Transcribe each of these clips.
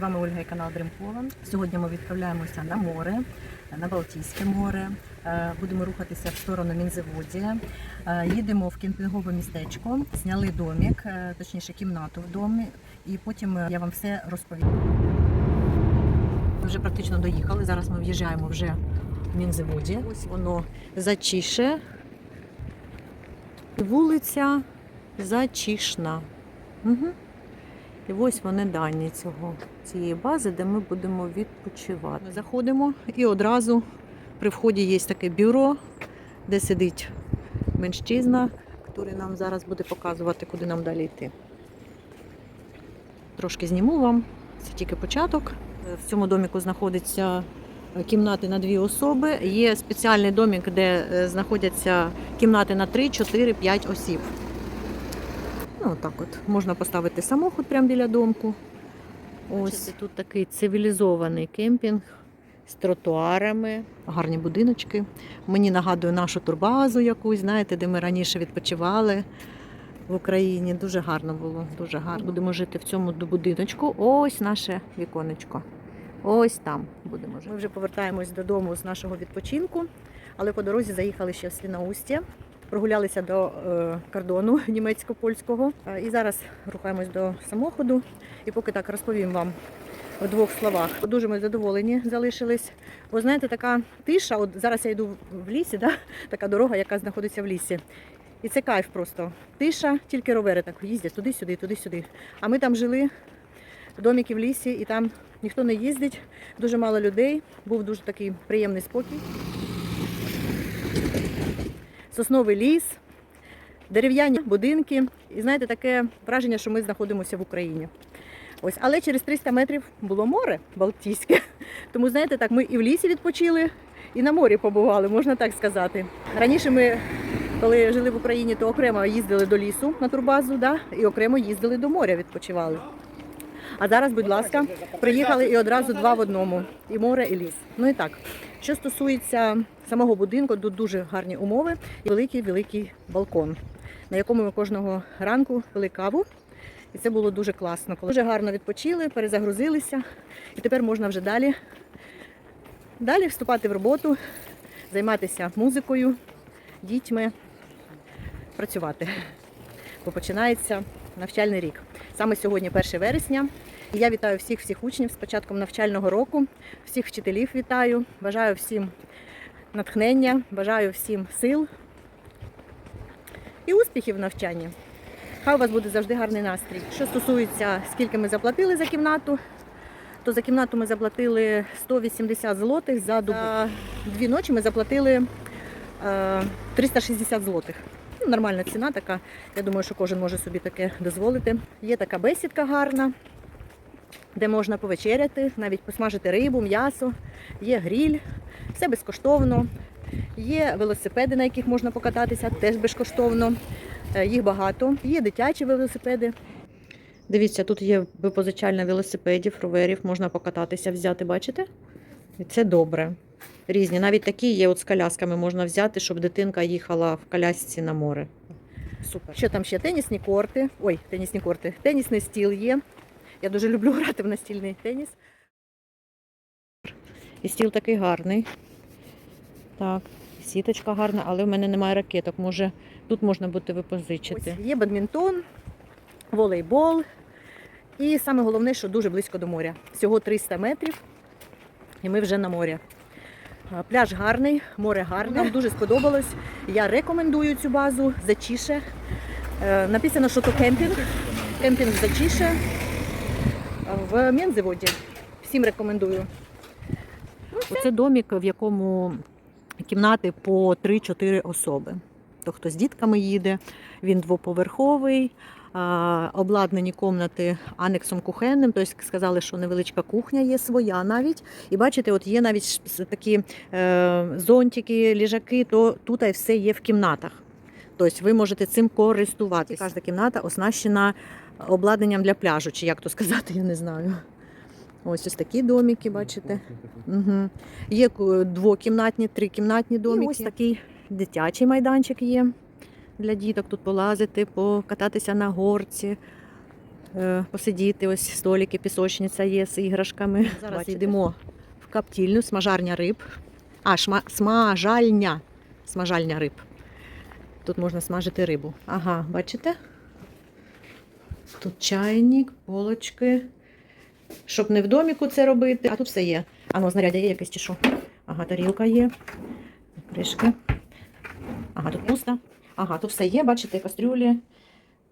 З вами Ольга і канал Дрімкова. Сьогодні ми відправляємося на море, на Балтійське море. Е, Будемо рухатися в сторону Мінзаводія. Е, Їдемо в кемпінгове містечко, зняли домик, е, точніше кімнату в домі, і потім я вам все розповім. Ми вже практично доїхали. Зараз ми в'їжджаємо вже в Мінзаводі. Ось воно зачіше. Вулиця Зачішна. Угу. І ось вони дані цього, цієї бази, де ми будемо відпочивати. Ми заходимо і одразу при вході є таке бюро, де сидить меншчизна, який нам зараз буде показувати, куди нам далі йти. Трошки зніму вам, це тільки початок. В цьому доміку знаходиться кімнати на дві особи. Є спеціальний домік, де е, знаходяться кімнати на 3, 4, 5 осіб. Ну, так от. Можна поставити самохід прямо біля домку. Ось тут такий цивілізований кемпінг з тротуарами, гарні будиночки. Мені нагадує нашу турбазу якусь, знаєте, де ми раніше відпочивали в Україні. Дуже гарно було, дуже гарно. Будемо жити в цьому будиночку. Ось наше віконечко. Ось там будемо жити. Ми вже повертаємось додому з нашого відпочинку, але по дорозі заїхали ще в Свіноустя прогулялися до е, кордону німецько-польського. Е, І зараз рухаємось до самоходу. І поки так розповім вам в двох словах. Дуже ми задоволені залишились. Бо знаєте, така тиша. От зараз я йду в лісі, да? така дорога, яка знаходиться в лісі. І це кайф просто. Тиша, тільки ровери так їздять туди-сюди, туди-сюди. А ми там жили, домики в лісі, і там ніхто не їздить, дуже мало людей. Був дуже такий приємний спокій сосновий ліс, дерев'яні будинки. І знаєте, таке враження, що ми знаходимося в Україні. Ось, але через 300 метрів було море Балтійське. Тому, знаєте, так, ми і в лісі відпочили, і на морі побували, можна так сказати. Раніше ми, коли жили в Україні, то окремо їздили до лісу на турбазу, да? і окремо їздили до моря, відпочивали. А зараз, будь ласка, приїхали і одразу два в одному: і море, і ліс. Ну і так, що стосується самого будинку, тут дуже гарні умови і великий великий балкон, на якому ми кожного ранку пили каву. І це було дуже класно. Дуже гарно відпочили, перезагрузилися, і тепер можна вже далі, далі вступати в роботу, займатися музикою, дітьми, працювати. Бо починається навчальний рік. Саме сьогодні 1 вересня. Я вітаю всіх всіх учнів з початком навчального року, всіх вчителів вітаю. Бажаю всім натхнення, бажаю всім сил і успіхів в навчанні. Хай у вас буде завжди гарний настрій. Що стосується, скільки ми заплатили за кімнату, то за кімнату ми заплатили 180 злотих за добу. За дві ночі ми заплатили е, 360 злотих. Ну, Нормальна ціна така. Я думаю, що кожен може собі таке дозволити. Є така бесідка гарна, де можна повечеряти, навіть посмажити рибу, м'ясо, є гріль, все безкоштовно. Є велосипеди, на яких можна покататися, теж безкоштовно. Е, Їх багато. Є дитячі велосипеди. Дивіться, тут є випозичальна велосипедів, роверів, можна покататися, взяти, бачите? І це добре. Різні. Навіть такі є от з колясками можна взяти, щоб дитинка їхала в колясці на море. Супер. Що там ще? Тенісні корти. Ой, тенісні корти. Тенісний стіл є. Я дуже люблю грати в настільний теніс. І стіл такий гарний. Так, сіточка гарна, але в мене немає ракеток. Може, тут можна буде випозичити. Ось є бадмінтон, волейбол. І саме головне, що дуже близько до моря. Всього 300 метрів, і ми вже на морі. Пляж гарний, море гарне. Нам дуже сподобалось. Я рекомендую цю базу Зачіше. Е, Написано, що то кемпінг. Кемпінг Зачіше в Мензеводі. Всім рекомендую. Це домик, в якому кімнати по 3-4 особи. То хто з дітками їде, він двоповерховий, обладнані кімнати анексом кухенним. Тобто сказали, що невеличка кухня є своя навіть. І бачите, от є навіть такі е, зонтики, ліжаки, то тут все є в кімнатах. Тобто ви можете цим користуватися. Кожна кімната оснащена обладнанням для пляжу, чи як то сказати, я не знаю. Ось ось такі домики, бачите. Угу. Є двокімнатні, трикімнатні домики. І ось такий дитячий майданчик є для діток тут полазити, покататися на горці. е, посидіти. Ось столики, пісочниця є з іграшками. Зараз Бачите? йдемо в каптільню, смажарня риб. А, шма, смажальня. Смажальня риб. Тут можна смажити рибу. Ага, бачите? Тут чайник, полочки. Щоб не в доміку це робити. А тут все є. А ну, знаряддя є якесь чи що? Ага, тарілка є. Кришки. Ага, тут пусто. Ага, тут все є, бачите, кастрюлі.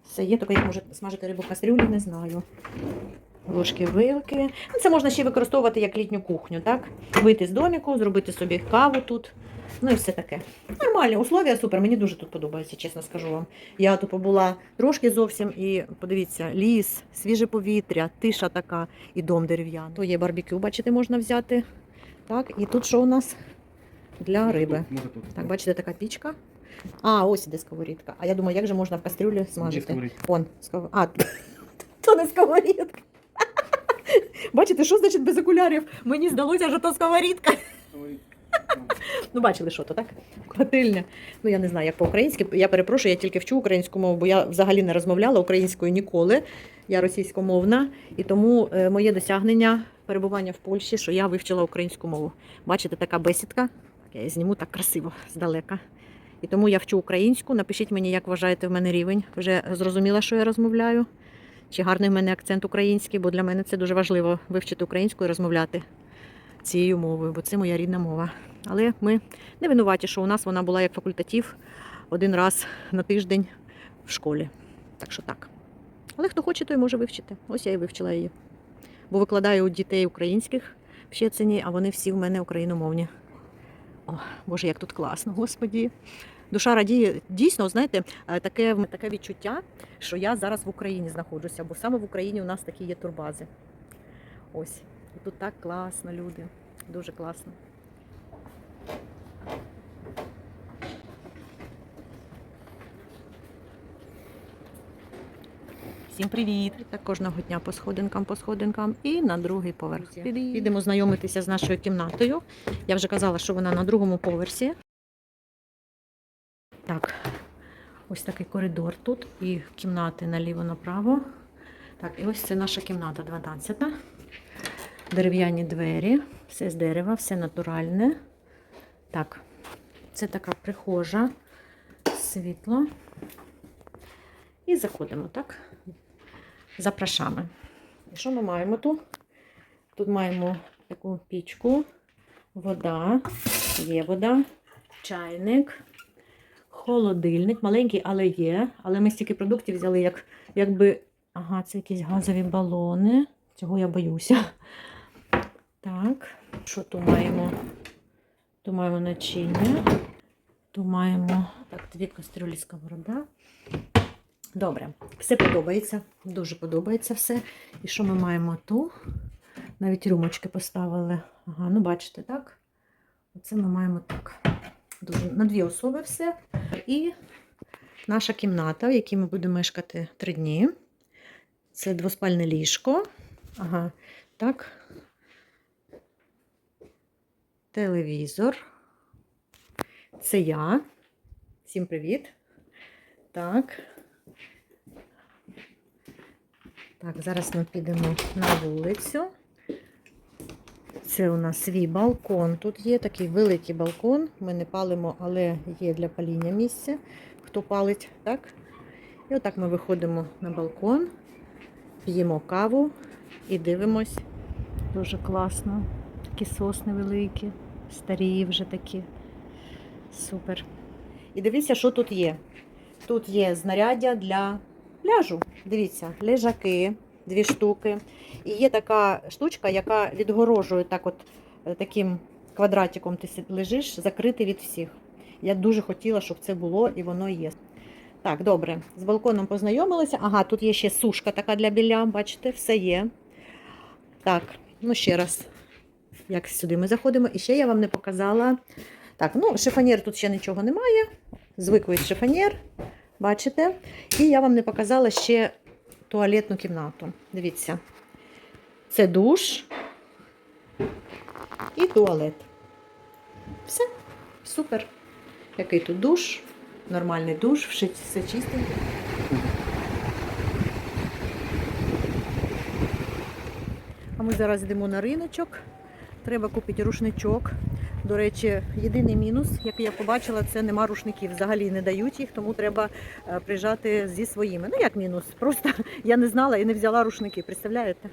Все є, тільки як може смажити рибу в кастрюлі, не знаю. Ложки, вилки. Ну, Це можна ще використовувати як літню кухню, так? Вийти з доміку, зробити собі каву тут. Ну і все таке. Нормальні условия, супер. Мені дуже тут подобається, чесно скажу вам. Я тут побула трошки зовсім і подивіться, ліс, свіже повітря, тиша така і дом дерев'яний. То є барбекю, бачите, можна взяти. Так, і тут що у нас? Для риби. Так, бачите, така пічка. А, ось іде сковорідка. А я думаю, як же можна в кастрюлі смажити? Вон, сков... А, то не сковорідка. Бачите, що значить без окулярів? Мені здалося, що то сковорідка. Ну, бачили, що то, так? Котильня. Ну, я не знаю, як по-українськи. Я перепрошую, я тільки вчу українську мову, бо я взагалі не розмовляла українською ніколи. Я російськомовна, і тому е, моє досягнення перебування в Польщі, що я вивчила українську мову. Бачите, така бесідка. Я її зніму так красиво здалека. І тому я вчу українську. Напишіть мені, як вважаєте в мене рівень. Вже зрозуміла, що я розмовляю. Чи гарний в мене акцент український, бо для мене це дуже важливо вивчити українську і розмовляти цією мовою, бо це моя рідна мова. Але ми не винуваті, що у нас вона була як факультатив один раз на тиждень в школі. Так що так. Але хто хоче, той може вивчити. Ось я і вивчила її. Бо викладаю у дітей українських в Щецині, а вони всі в мене україномовні. О, Боже, як тут класно, господі. Душа радіє. Дійсно, знаєте, е, таке, таке відчуття, що я зараз в Україні знаходжуся, бо саме в Україні у нас такі є турбази. Ось. І тут так класно, люди. Дуже класно. Всім привіт! Так кожного дня по сходинкам, по сходинкам і на другий поверх. Підемо знайомитися з нашою кімнатою. Я вже казала, що вона на другому поверсі. Так, ось такий коридор тут і кімнати наліво-направо. Так, і ось це наша кімната 12. Дерев'яні двері, все з дерева, все натуральне. Так, це така прихожа, світло. І заходимо, так? Запрашами. І що ми маємо тут? Тут маємо таку пічку, вода, є вода, чайник, холодильник, маленький, але є. Але ми стільки продуктів взяли, як, якби. Ага, це якісь газові балони. Цього я боюся. Так, що тут маємо? Тут маємо начиння. Тут маємо так, дві кастрюлі сковорода. Добре, все подобається, дуже подобається все. І що ми маємо тут? Навіть рюмочки поставили. Ага, ну бачите, так? Оце ми маємо так. Дуже, на дві особи все. І наша кімната, в якій ми будемо мешкати три дні. Це двоспальне ліжко. Ага, так. Телевізор. Це я. Всім привіт. Так. Так, зараз ми підемо на вулицю. Це у нас свій балкон. Тут є такий великий балкон. Ми не палимо, але є для паління місце. Хто палить, так? І отак ми виходимо на балкон, п'ємо каву і дивимось. Дуже класно. Такі сосни великі, старі вже такі. Супер. І дивіться, що тут є. Тут є знаряддя для пляжу. Дивіться, лежаки, дві штуки. І є така штучка, яка відгорожує так от е, таким квадратиком ти лежиш, закритий від всіх. Я дуже хотіла, щоб це було, і воно є. Так, добре, з балконом познайомилися. Ага, тут є ще сушка така для біля, бачите, все є. Так, ну ще раз, як сюди ми заходимо. І ще я вам не показала. Так, ну, шифонєр тут ще нічого немає. Звиклий шифонєр. Бачите? І я вам не показала ще туалетну кімнату. Дивіться, це душ і туалет. Все, супер. Який тут душ, нормальний душ, все чистенько. А ми зараз йдемо на риночок. Треба купити рушничок. До речі, єдиний мінус, який я побачила, це нема рушників. Взагалі не дають їх, тому треба е, приїжджати зі своїми. Ну як мінус? Просто я не знала і не взяла рушники. Представляєте?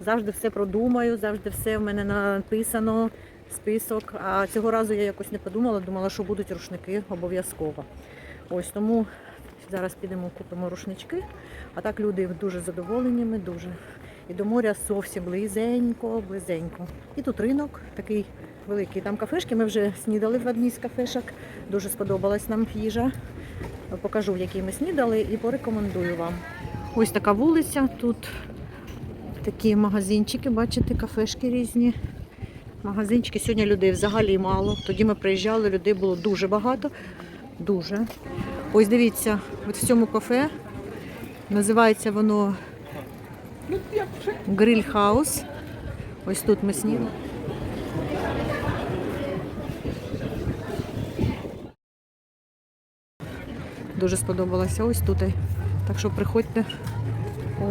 Завжди все продумаю, завжди все в мене написано, список. А цього разу я якось не подумала, думала, що будуть рушники обов'язково. Ось тому зараз підемо купимо рушнички. А так люди дуже задоволені, ми дуже. І до моря зовсім близенько, близенько. І тут ринок такий великий. Там кафешки. Ми вже снідали в одній з кафешок. Дуже сподобалась нам їжа. Покажу, в якій ми снідали, і порекомендую вам. Ось така вулиця. Тут такі магазинчики, бачите, кафешки різні. Магазинчики. Сьогодні людей взагалі мало. Тоді ми приїжджали, людей було дуже багато. Дуже. Ось дивіться, от в цьому кафе називається воно Гриль Хаус. Ось тут ми снідали. Дуже сподобалося ось тут. Так що приходьте.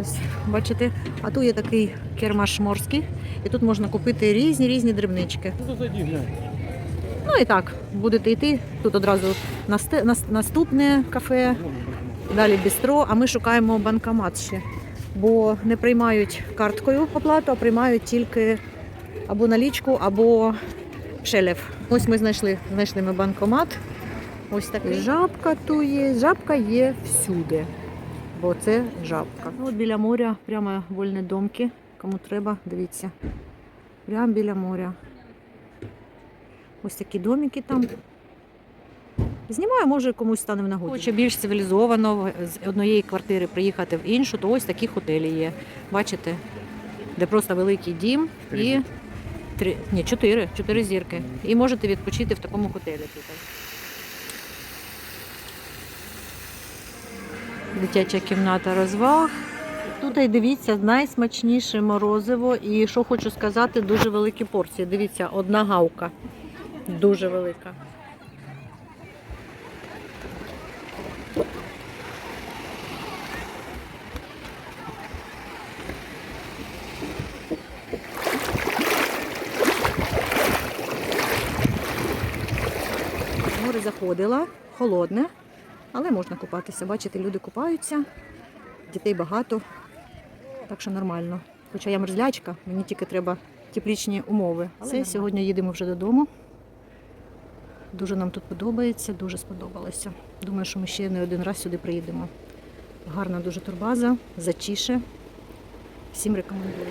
Ось, бачите, а тут є такий кермаш морський, і тут можна купити різні різні дрібнички. Ну і так, будете йти. Тут одразу наступне кафе, далі бістро, а ми шукаємо банкомат ще. Бо не приймають карткою оплату, а приймають тільки або налічку, або шелев. Ось ми знайшли, знайшли ми банкомат. Ось такий. Жабка тут є. Жабка є всюди. Бо це жабка. Ну, От біля моря, прямо вольні домки. Кому треба, дивіться. Прямо біля моря. Ось такі домики там. Знімаю, може комусь стане в нагоді. Хоче більш цивілізовано з однієї квартири приїхати в іншу, то ось такі готелі є. Бачите, де просто великий дім і три, ні, чотири, чотири зірки. І можете відпочити в такому готелі Дитяча кімната розваг. Тут і дивіться, найсмачніше морозиво. І що хочу сказати, дуже великі порції. Дивіться, одна гавка. Дуже велика. Море заходила, холодне, але можна купатися. Бачите, люди купаються, дітей багато, так що нормально. Хоча я мерзлячка, мені тільки треба теплічні умови. Все, сьогодні їдемо вже додому. Дуже нам тут подобається, дуже сподобалося. Думаю, що ми ще не один раз сюди приїдемо. Гарна дуже турбаза, зачіше. Всім рекомендую.